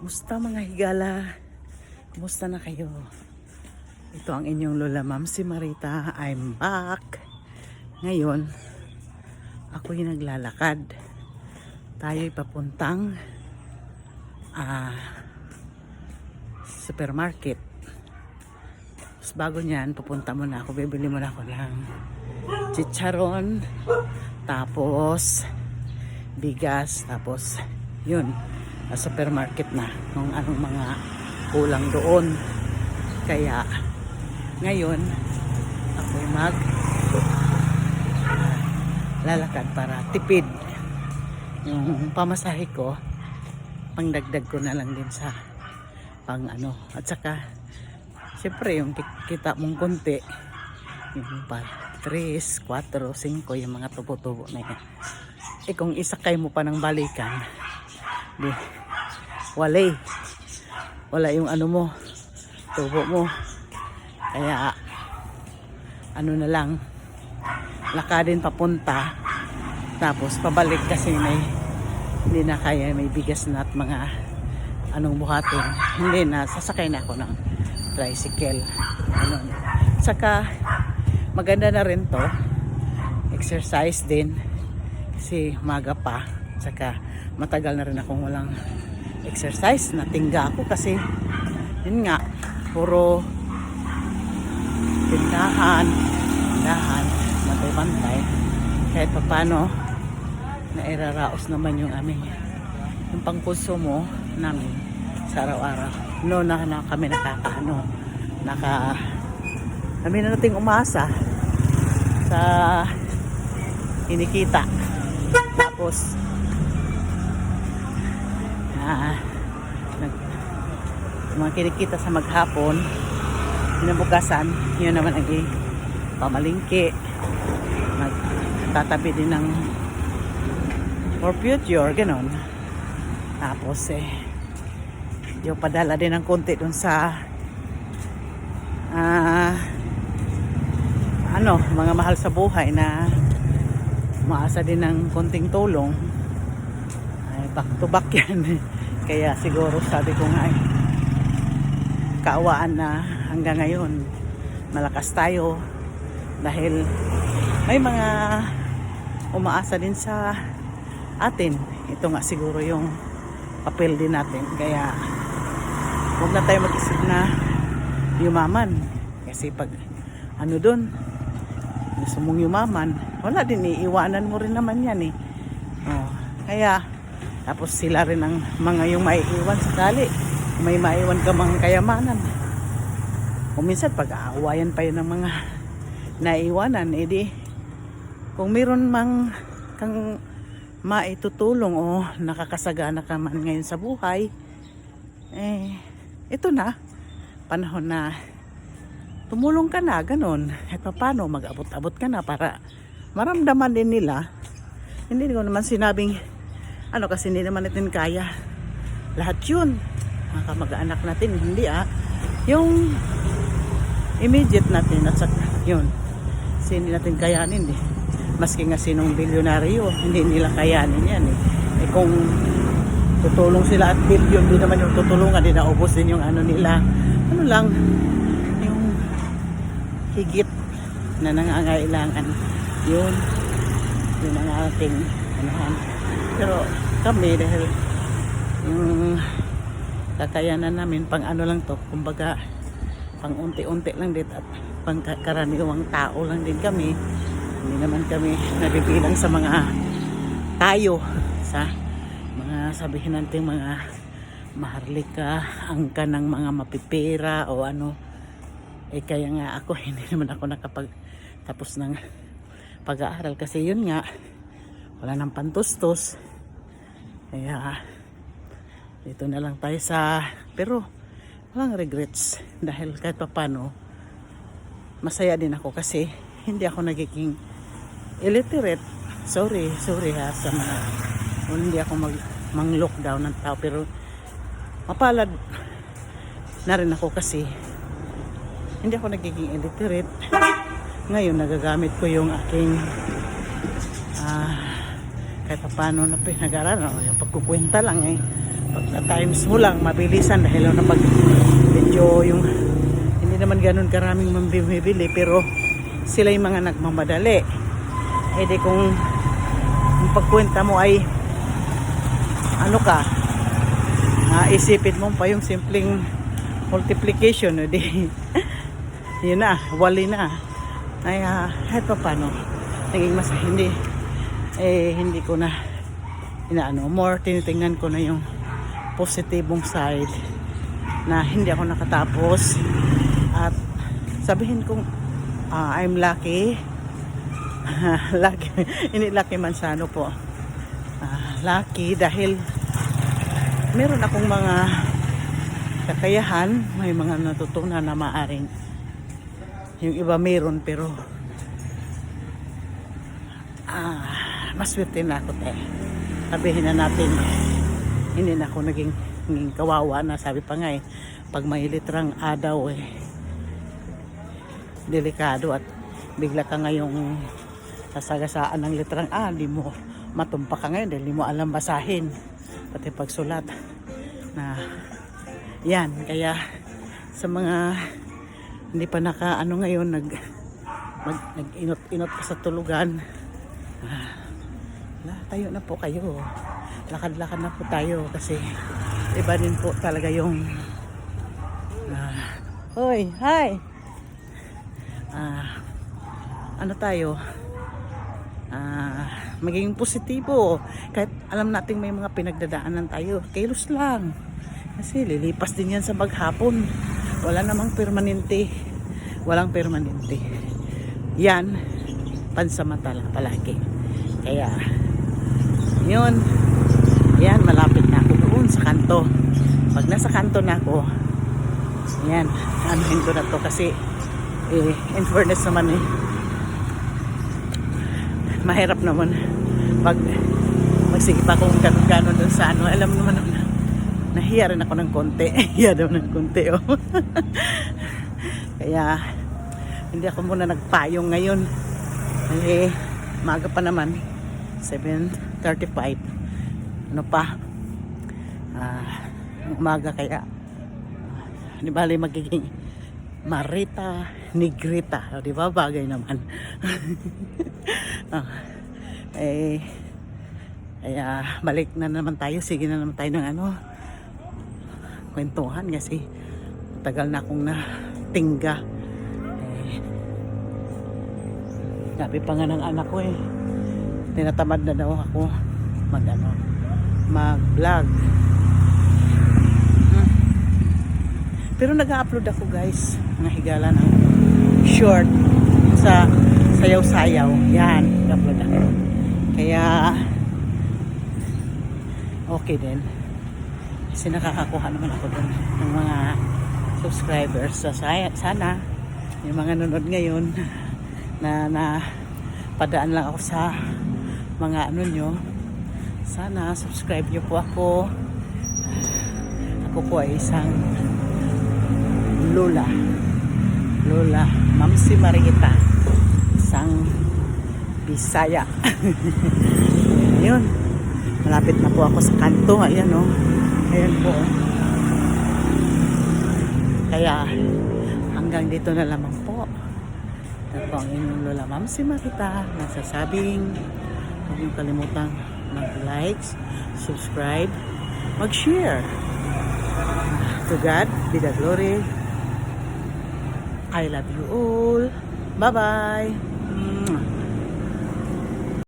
Kumusta mga higala? Kumusta na kayo? Ito ang inyong Lola Ma'am si Marita. I'm back. Ngayon, ako'y naglalakad. Tayo'y papuntang ah, supermarket. Tapos bago niyan, pupunta muna ako. Bibili muna ako ng chicharon. Tapos, bigas. Tapos, yun. Sa supermarket na. Kung anong mga kulang doon. Kaya, ngayon, ako'y mag lalakad para tipid yung pamasahe ko pangdagdag ko na lang din sa pang ano at saka syempre yung ki- kita mong konti yung pa 3, 4, 5 yung mga tubo-tubo na yan eh kung isakay mo pa ng balikan di walay. Wala yung ano mo tubo mo. Kaya ano na lang lakadin papunta. Tapos pabalik kasi may hindi na kaya may bigas na at mga anong buhatin. Hindi na sasakay na ako ng tricycle. Ano. saka maganda na rin to. Exercise din. Kasi maga pa. Saka matagal na rin akong walang exercise natingga ako kasi yun nga puro tindahan tindahan bantay-bantay kahit pa paano nairaraos naman yung aming yung pangkonsumo namin sa araw-araw. No na, na kami nakakaano naka kami na nating umasa sa kinikita. Tapos ah, nag, mga kinikita sa maghapon kinabukasan yun naman ang pamalingki magtatabi din ng for future ganon. Tapos eh yung padala din ng konti dun sa ah ano mga mahal sa buhay na maasa din ng konting tulong back to back yan kaya siguro sabi ko nga eh, kaawaan na hanggang ngayon. Malakas tayo dahil may mga umaasa din sa atin. Ito nga siguro yung papel din natin. Kaya huwag na tayo mag-isip na yumaman. Kasi pag ano dun gusto mong yumaman wala din iiwanan mo rin naman yan eh. Oh, kaya tapos sila rin ang mga yung maiiwan sakali may maiwan ka mga kayamanan kung minsan pag-aawayan pa yun ng mga naiwanan, edi kung meron mang kang maitutulong o nakakasagana ka man ngayon sa buhay, eh, ito na, panahon na tumulong ka na, ganun. At paano, mag-abot-abot ka na para maramdaman din nila. Hindi ko naman sinabing, ano kasi hindi naman natin kaya. Lahat yun, mga kamag-anak natin, hindi ah. Yung immediate natin at saka yun. Kasi hindi natin kayanin eh. Maski nga sinong bilyonaryo hindi nila kayanin yan eh, eh kung tutulong sila at bilyon di naman yung tutulungan di naubos din yung ano nila. Ano lang yung higit na nangangailangan. Yun yun ang ating anuhan pero kami dahil yung kakayanan namin pang ano lang to kumbaga pang unti-unti lang din at pang karaniwang tao lang din kami. Hindi naman kami nabibilang sa mga tayo sa mga sabihin natin mga maharlika angka ng mga mapipera o ano. Eh kaya nga ako hindi naman ako nakapag tapos ng pag-aaral kasi yun nga wala nang pantustos kaya dito na lang tayo sa pero walang regrets. Dahil kahit pa paano masaya din ako kasi hindi ako nagiging illiterate. Sorry sorry ha sa mga hindi ako mag mang lockdown ng tao pero mapalad na rin ako kasi hindi ako nagiging illiterate. Ngayon nagagamit ko yung aking ah kahit pa paano na pinag-aralan yung pagkukwenta lang eh. Pag na times mo lang mabilisan dahil na pag medyo yung hindi naman ganun karaming mambibili pero sila yung mga nagmamadali. Eh di kung yung pagkwenta mo ay ano ka ah, isipin mo pa yung simpleng multiplication no di yun na wali na. Ay uh, kahit pa paano naging mas hindi eh hindi ko na inaano more tinitingnan ko na yung positibong side na hindi ako nakatapos. At sabihin kong ah, I'm lucky. Lucky hindi lucky man sa ano po. Ah, lucky dahil meron akong mga kakayahan may mga natutunan na maaring yung iba meron pero ah, maswerte na ako te. Sabihin na natin hindi na ako naging, naging kawawa na. Sabi pa nga eh pag may litrang adaw eh delikado at bigla ka ngayong sasagasaan ng litrang A di mo matumpa ka ngayon dahil di mo alam basahin. Pati pagsulat na yan. Kaya sa mga hindi pa naka ano ngayon nag mag, nag-inot-inot pa sa tulugan ah, la, tayo na po kayo. Lakad-lakad na po tayo kasi iba din po talaga yung ah, hoy hi! Ah, ano tayo? Ah, maging positibo. Kahit alam nating may mga pinagdadaanan tayo kilos lang. Kasi lilipas din yan sa maghapon. Wala namang permanente. Walang permanente. Yan pansamantala palagi. Kaya yun yan malapit na ako doon sa kanto. Pag nasa kanto na ako yan anuhin ko na to kasi eh, in fairness naman eh mahirap naman pag magsige pa kung gano'n doon sa ano. Alam naman na nahiya rin ako ng konti. Hiya daw ng konti oh. kaya hindi ako muna nagpayong ngayon. Eh maga pa naman 7.35 ano pa? Ah, umaga kaya. Di bali magiging Marita Negrita. Di ba? Bagay naman. Ah, eh kaya balik na naman tayo. Sige na naman tayo ng ano kwentuhan kasi tagal na akong natingga. Eh, sabi pa nga ng anak ko eh tinatamad na daw ako mag ano mag vlog pero nag-upload ako guys. Mga higala ng short sa sayaw-sayaw. Yan nag-upload ako. Kaya okay din. Kasi nakakakuha naman ako dun ng mga subscribers. So sana yung mga nanonood ngayon na, na padaan lang ako sa mga ano nyo. Sana subscribe nyo po ako. Ako po ay isang lola. Lola mamsi marita. Isang bisaya. Yun. Malapit na po ako sa kanto. Ayan o ayan po. Kaya hanggang dito na lamang po. Ito ang inyong lola mamsi marita. Nasasabing huwag niyong kalimutan mag-likes subscribe mag-share. To God be the glory. I love you all. Bye bye